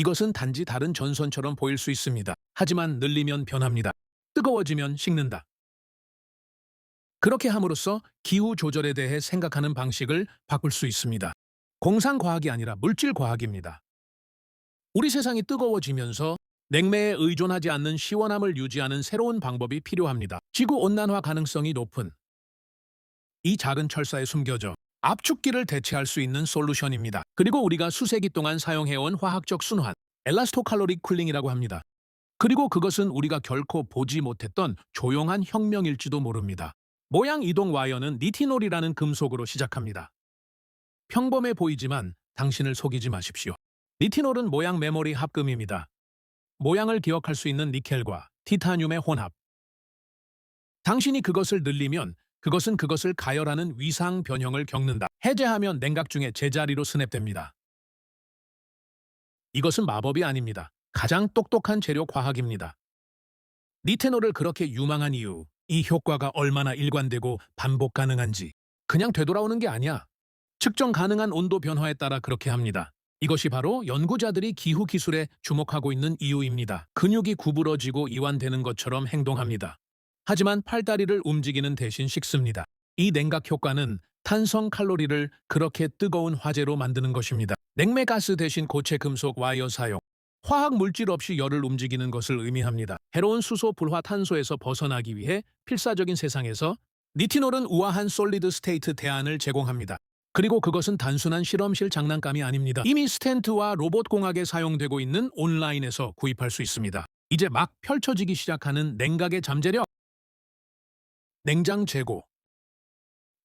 이것은 단지 다른 전선처럼 보일 수 있습니다. 하지만 늘리면 변합니다. 뜨거워지면 식는다. 그렇게 함으로써 기후 조절에 대해 생각하는 방식을 바꿀 수 있습니다. 공상 과학이 아니라 물질 과학입니다. 우리 세상이 뜨거워지면서 냉매에 의존하지 않는 시원함을 유지하는 새로운 방법이 필요합니다. 지구 온난화 가능성이 높은 이 작은 철사에 숨겨져 압축기를 대체할 수 있는 솔루션입니다. 그리고 우리가 수세기 동안 사용해온 화학적 순환, 엘라스토칼로릭 쿨링이라고 합니다. 그리고 그것은 우리가 결코 보지 못했던 조용한 혁명일지도 모릅니다. 모양 이동 와이어는 니티놀이라는 금속으로 시작합니다. 평범해 보이지만 당신을 속이지 마십시오. 니티놀은 모양 메모리 합금입니다. 모양을 기억할 수 있는 니켈과 티타늄의 혼합. 당신이 그것을 늘리면 그것은 그것을 가열하는 위상 변형을 겪는다. 해제하면 냉각 중에 제자리로 스냅됩니다. 이것은 마법이 아닙니다. 가장 똑똑한 재료 과학입니다. 니테놀을 그렇게 유망한 이유, 이 효과가 얼마나 일관되고 반복 가능한지 그냥 되돌아오는 게 아니야. 측정 가능한 온도 변화에 따라 그렇게 합니다. 이것이 바로 연구자들이 기후 기술에 주목하고 있는 이유입니다. 근육이 구부러지고 이완되는 것처럼 행동합니다. 하지만 팔다리를 움직이는 대신 식습니다. 이 냉각 효과는 탄성 칼로리를 그렇게 뜨거운 화재로 만드는 것입니다. 냉매가스 대신 고체 금속 와이어 사용, 화학 물질 없이 열을 움직이는 것을 의미합니다. 해로운 수소 불화 탄소에서 벗어나기 위해 필사적인 세상에서 니티놀은 우아한 솔리드 스테이트 대안을 제공합니다. 그리고 그것은 단순한 실험실 장난감이 아닙니다. 이미 스탠트와 로봇 공학에 사용되고 있는 온라인에서 구입할 수 있습니다. 이제 막 펼쳐지기 시작하는 냉각의 잠재력. 냉장 재고.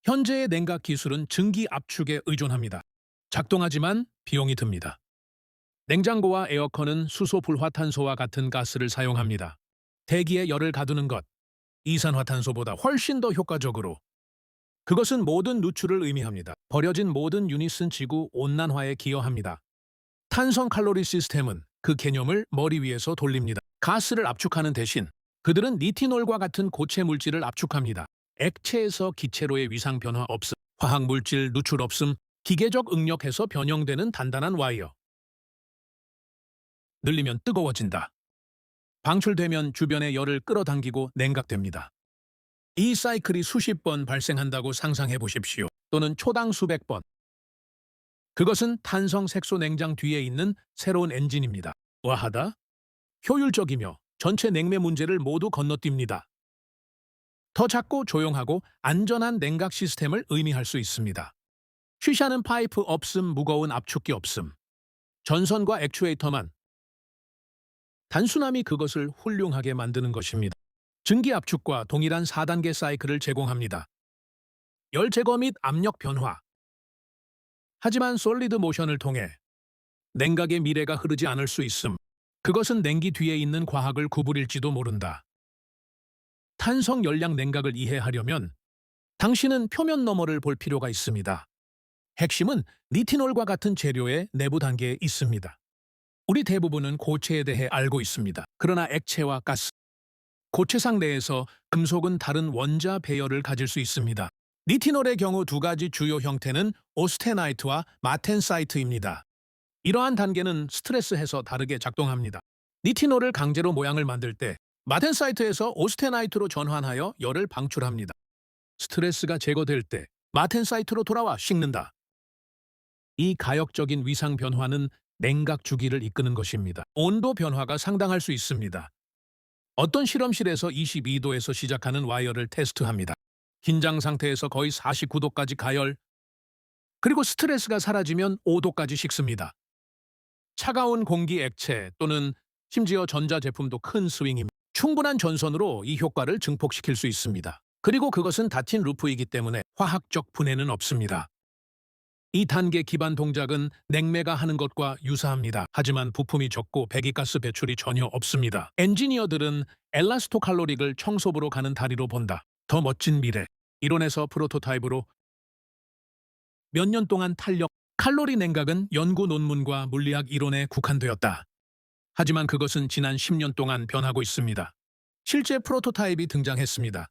현재의 냉각 기술은 증기 압축에 의존합니다. 작동하지만 비용이 듭니다. 냉장고와 에어컨은 수소 불화탄소와 같은 가스를 사용합니다. 대기에 열을 가두는 것, 이산화탄소보다 훨씬 더 효과적으로. 그것은 모든 누출을 의미합니다. 버려진 모든 유닛은 지구 온난화에 기여합니다. 탄성 칼로리 시스템은 그 개념을 머리 위에서 돌립니다. 가스를 압축하는 대신 그들은 니티놀과 같은 고체 물질을 압축합니다. 액체에서 기체로의 위상 변화 없음, 화학 물질 누출 없음, 기계적 응력해서 변형되는 단단한 와이어. 늘리면 뜨거워진다. 방출되면 주변의 열을 끌어당기고 냉각됩니다. 이 사이클이 수십 번 발생한다고 상상해 보십시오. 또는 초당 수백 번. 그것은 탄성 색소 냉장 뒤에 있는 새로운 엔진입니다. 와하다? 효율적이며 전체 냉매 문제를 모두 건너뜁니다. 더 작고 조용하고 안전한 냉각 시스템을 의미할 수 있습니다. 쉬샤는 파이프 없음, 무거운 압축기 없음. 전선과 액추에이터만. 단순함이 그것을 훌륭하게 만드는 것입니다. 증기 압축과 동일한 4단계 사이클을 제공합니다. 열 제거 및 압력 변화. 하지만 솔리드 모션을 통해 냉각의 미래가 흐르지 않을 수 있음. 그것은 냉기 뒤에 있는 과학을 구부릴지도 모른다. 탄성 열량 냉각을 이해하려면 당신은 표면 너머를 볼 필요가 있습니다. 핵심은 니티놀과 같은 재료의 내부 단계에 있습니다. 우리 대부분은 고체에 대해 알고 있습니다. 그러나 액체와 가스, 고체상 내에서 금속은 다른 원자 배열을 가질 수 있습니다. 니티놀의 경우 두 가지 주요 형태는 오스테나이트와 마텐사이트입니다. 이러한 단계는 스트레스 해서 다르게 작동합니다. 니티놀을 강제로 모양을 만들 때 마텐사이트에서 오스테나이트로 전환하여 열을 방출합니다. 스트레스가 제거될 때 마텐사이트로 돌아와 식는다. 이 가역적인 위상 변화는 냉각 주기를 이끄는 것입니다. 온도 변화가 상당할 수 있습니다. 어떤 실험실에서 22도에서 시작하는 와이어를 테스트합니다. 긴장 상태에서 거의 49도까지 가열, 그리고 스트레스가 사라지면 5도까지 식습니다. 차가운 공기 액체 또는 심지어 전자제품도 큰 스윙입니다. 충분한 전선으로 이 효과를 증폭시킬 수 있습니다. 그리고 그것은 닫힌 루프이기 때문에 화학적 분해는 없습니다. 이 단계 기반 동작은 냉매가 하는 것과 유사합니다. 하지만 부품이 적고 배기가스 배출이 전혀 없습니다. 엔지니어들은 엘라스토칼로릭을 청소부로 가는 다리로 본다. 더 멋진 미래. 이론에서 프로토타입으로 몇 년 동안 탄력, 칼로리 냉각은 연구 논문과 물리학 이론에 국한되었다. 하지만 그것은 지난 10년 동안 변하고 있습니다. 실제 프로토타입이 등장했습니다.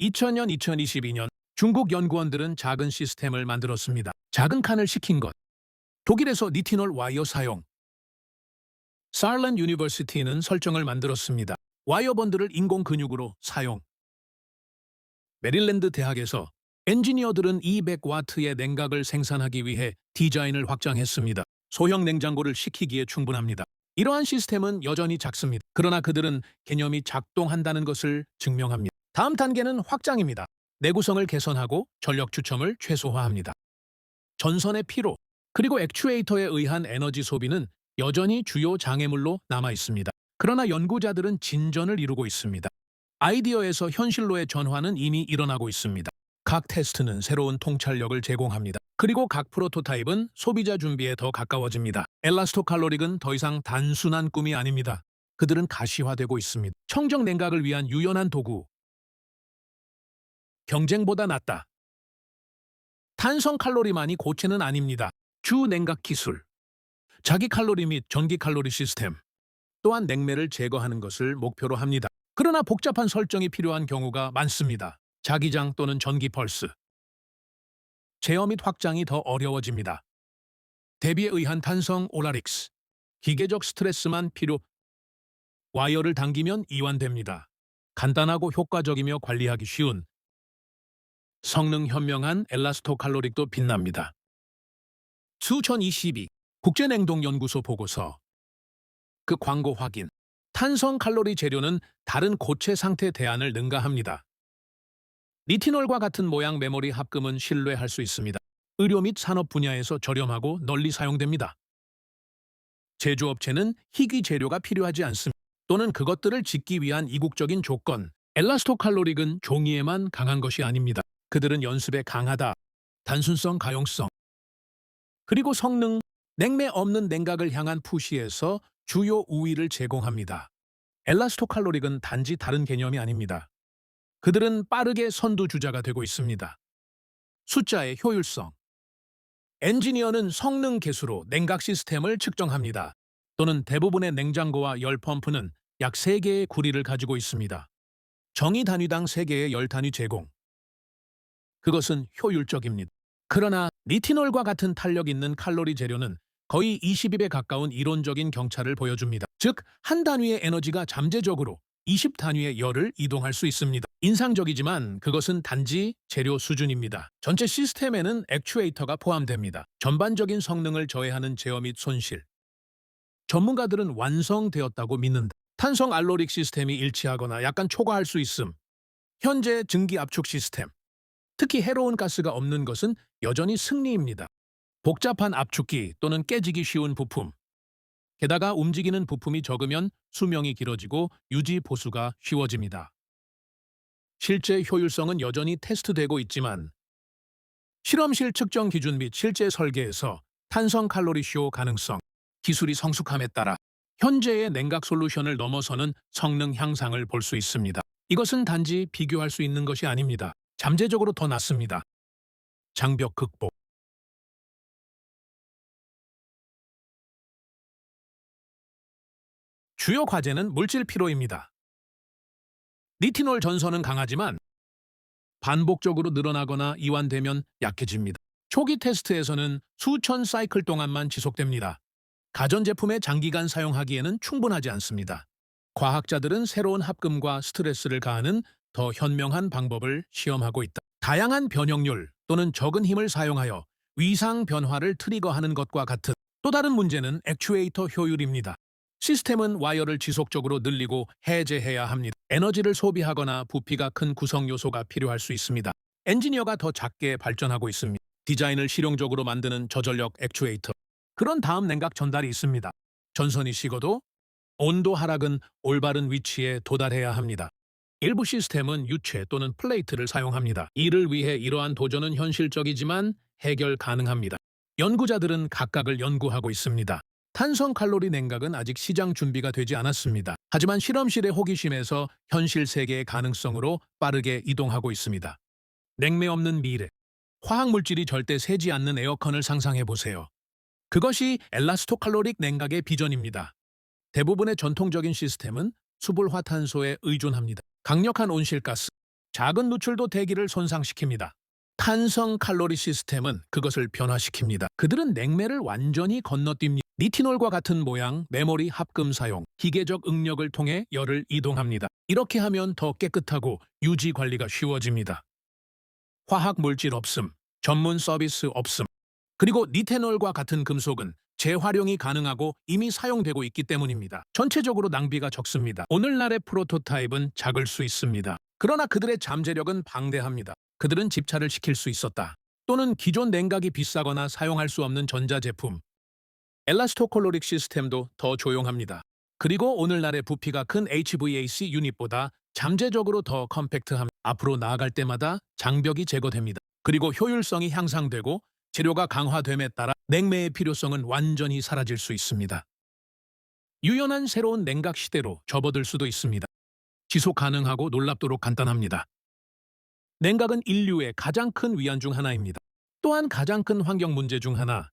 2000년, 2022년 중국 연구원들은 작은 시스템을 만들었습니다. 작은 칸을 시킨 것. 독일에서 니티놀 와이어 사용. 사일랜드 유니버시티는 설정을 만들었습니다. 와이어 번들을 인공 근육으로 사용. 메릴랜드 대학에서 엔지니어들은 200와트의 냉각을 생산하기 위해 디자인을 확장했습니다. 소형 냉장고를 식히기에 충분합니다. 이러한 시스템은 여전히 작습니다. 그러나 그들은 개념이 작동한다는 것을 증명합니다. 다음 단계는 확장입니다. 내구성을 개선하고 전력 추첨을 최소화합니다. 전선의 피로 그리고 액추에이터에 의한 에너지 소비는 여전히 주요 장애물로 남아 있습니다. 그러나 연구자들은 진전을 이루고 있습니다. 아이디어에서 현실로의 전환은 이미 일어나고 있습니다. 각 테스트는 새로운 통찰력을 제공합니다. 그리고 각 프로토타입은 소비자 준비에 더 가까워집니다. 엘라스토 칼로릭은 더 이상 단순한 꿈이 아닙니다. 그들은 가시화되고 있습니다. 청정 냉각을 위한 유연한 도구. 경쟁보다 낫다. 탄성 칼로리만이 고체는 아닙니다. 주 냉각 기술. 자기 칼로리 및 전기 칼로리 시스템. 또한 냉매를 제거하는 것을 목표로 합니다. 그러나 복잡한 설정이 필요한 경우가 많습니다. 자기장 또는 전기 펄스. 제어 및 확장이 더 어려워집니다. 대비에 의한 탄성 오라릭스. 기계적 스트레스만 필요. 와이어를 당기면 이완됩니다. 간단하고 효과적이며 관리하기 쉬운 성능 현명한 엘라스토 칼로릭도 빛납니다. 2022 국제냉동연구소 보고서 그 광고 확인 탄성 칼로리 재료는 다른 고체 상태 대안을 능가합니다. 리티놀과 같은 모양 메모리 합금은 신뢰할 수 있습니다. 의료 및 산업 분야에서 저렴하고 널리 사용됩니다. 제조업체는 희귀 재료가 필요하지 않습니다. 또는 그것들을 짓기 위한 이국적인 조건, 엘라스토 칼로릭은 종이에만 강한 것이 아닙니다. 그들은 연습에 강하다. 단순성, 가용성. 그리고 성능, 냉매 없는 냉각을 향한 푸시에서 주요 우위를 제공합니다. 엘라스토 칼로릭은 단지 다른 개념이 아닙니다. 그들은 빠르게 선두주자가 되고 있습니다. 숫자의 효율성. 엔지니어는 성능 개수로 냉각 시스템을 측정합니다. 또는 대부분의 냉장고와 열 펌프는 약 3개의 구리를 가지고 있습니다. 정의 단위당 3개의 열 단위 제공. 그것은 효율적입니다. 그러나 리티놀과 같은 탄력 있는 칼로리 재료는 거의 20입에 가까운 이론적인 경차를 보여줍니다. 즉, 한 단위의 에너지가 잠재적으로 20 단위의 열을 이동할 수 있습니다. 인상적이지만 그것은 단지 재료 수준입니다. 전체 시스템에는 액추에이터가 포함됩니다. 전반적인 성능을 저해하는 제어 및 손실. 전문가들은 완성되었다고 믿는다. 탄성 알로릭 시스템이 일치하거나 약간 초과할 수 있음. 현재 증기 압축 시스템. 특히 해로운 가스가 없는 것은 여전히 승리입니다. 복잡한 압축기 또는 깨지기 쉬운 부품. 게다가 움직이는 부품이 적으면 수명이 길어지고 유지 보수가 쉬워집니다. 실제 효율성은 여전히 테스트되고 있지만 실험실 측정 기준 및 실제 설계에서 탄성 칼로리 쇼 가능성, 기술이 성숙함에 따라 현재의 냉각 솔루션을 넘어서는 성능 향상을 볼 수 있습니다. 이것은 단지 비교할 수 있는 것이 아닙니다. 잠재적으로 더 낫습니다. 장벽 극복 주요 과제는 물질 피로입니다. 리티놀 전선은 강하지만 반복적으로 늘어나거나 이완되면 약해집니다. 초기 테스트에서는 수천 사이클 동안만 지속됩니다. 가전제품의 장기간 사용하기에는 충분하지 않습니다. 과학자들은 새로운 합금과 스트레스를 가하는 더 현명한 방법을 시험하고 있다. 다양한 변형률 또는 적은 힘을 사용하여 위상 변화를 트리거하는 것과 같은 또 다른 문제는 액추에이터 효율입니다. 시스템은 와이어를 지속적으로 늘리고 해제해야 합니다. 에너지를 소비하거나 부피가 큰 구성 요소가 필요할 수 있습니다. 엔지니어가 더 작게 발전하고 있습니다. 디자인을 실용적으로 만드는 저전력 액추에이터. 그런 다음 냉각 전달이 있습니다. 전선이 식어도 온도 하락은 올바른 위치에 도달해야 합니다. 일부 시스템은 유체 또는 플레이트를 사용합니다. 이를 위해 이러한 도전은 현실적이지만 해결 가능합니다. 연구자들은 각각을 연구하고 있습니다. 탄성 칼로리 냉각은 아직 시장 준비가 되지 않았습니다. 하지만 실험실의 호기심에서 현실 세계의 가능성으로 빠르게 이동하고 있습니다. 냉매 없는 미래. 화학 물질이 절대 새지 않는 에어컨을 상상해 보세요. 그것이 엘라스토 칼로릭 냉각의 비전입니다. 대부분의 전통적인 시스템은 수불화탄소에 의존합니다. 강력한 온실가스, 작은 누출도 대기를 손상시킵니다. 탄성 칼로리 시스템은 그것을 변화시킵니다. 그들은 냉매를 완전히 건너뜁니다. 니티놀과 같은 모양, 메모리 합금 사용, 기계적 응력을 통해 열을 이동합니다. 이렇게 하면 더 깨끗하고 유지 관리가 쉬워집니다. 화학 물질 없음, 전문 서비스 없음, 그리고 니테놀과 같은 금속은 재활용이 가능하고 이미 사용되고 있기 때문입니다. 전체적으로 낭비가 적습니다. 오늘날의 프로토타입은 작을 수 있습니다. 그러나 그들의 잠재력은 방대합니다. 그들은 집차를 시킬 수 있었다. 또는 기존 냉각이 비싸거나 사용할 수 없는 전자제품, 엘라스토콜로릭 시스템도 더 조용합니다. 그리고 오늘날의 부피가 큰 HVAC 유닛보다 잠재적으로 더 컴팩트함. 앞으로 나아갈 때마다 장벽이 제거됩니다. 그리고 효율성이 향상되고 재료가 강화됨에 따라 냉매의 필요성은 완전히 사라질 수 있습니다. 유연한 새로운 냉각 시대로 접어들 수도 있습니다. 지속 가능하고 놀랍도록 간단합니다. 냉각은 인류의 가장 큰 위안 중 하나입니다. 또한 가장 큰 환경 문제 중 하나,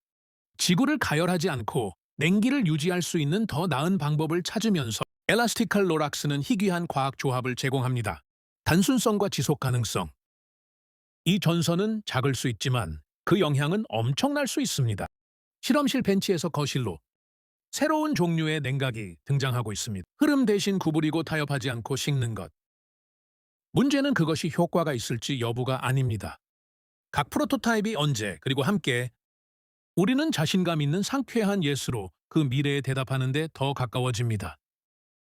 지구를 가열하지 않고 냉기를 유지할 수 있는 더 나은 방법을 찾으면서 엘라스티칼 로락스는 희귀한 과학 조합을 제공합니다. 단순성과 지속 가능성. 이 전선은 작을 수 있지만 그 영향은 엄청날 수 있습니다. 실험실 벤치에서 거실로 새로운 종류의 냉각이 등장하고 있습니다. 흐름 대신 구부리고 타협하지 않고 식는 것. 문제는 그것이 효과가 있을지 여부가 아닙니다. 각 프로토타입이 언제 그리고 함께 우리는 자신감 있는 상쾌한 예스로 그 미래에 대답하는 데 더 가까워집니다.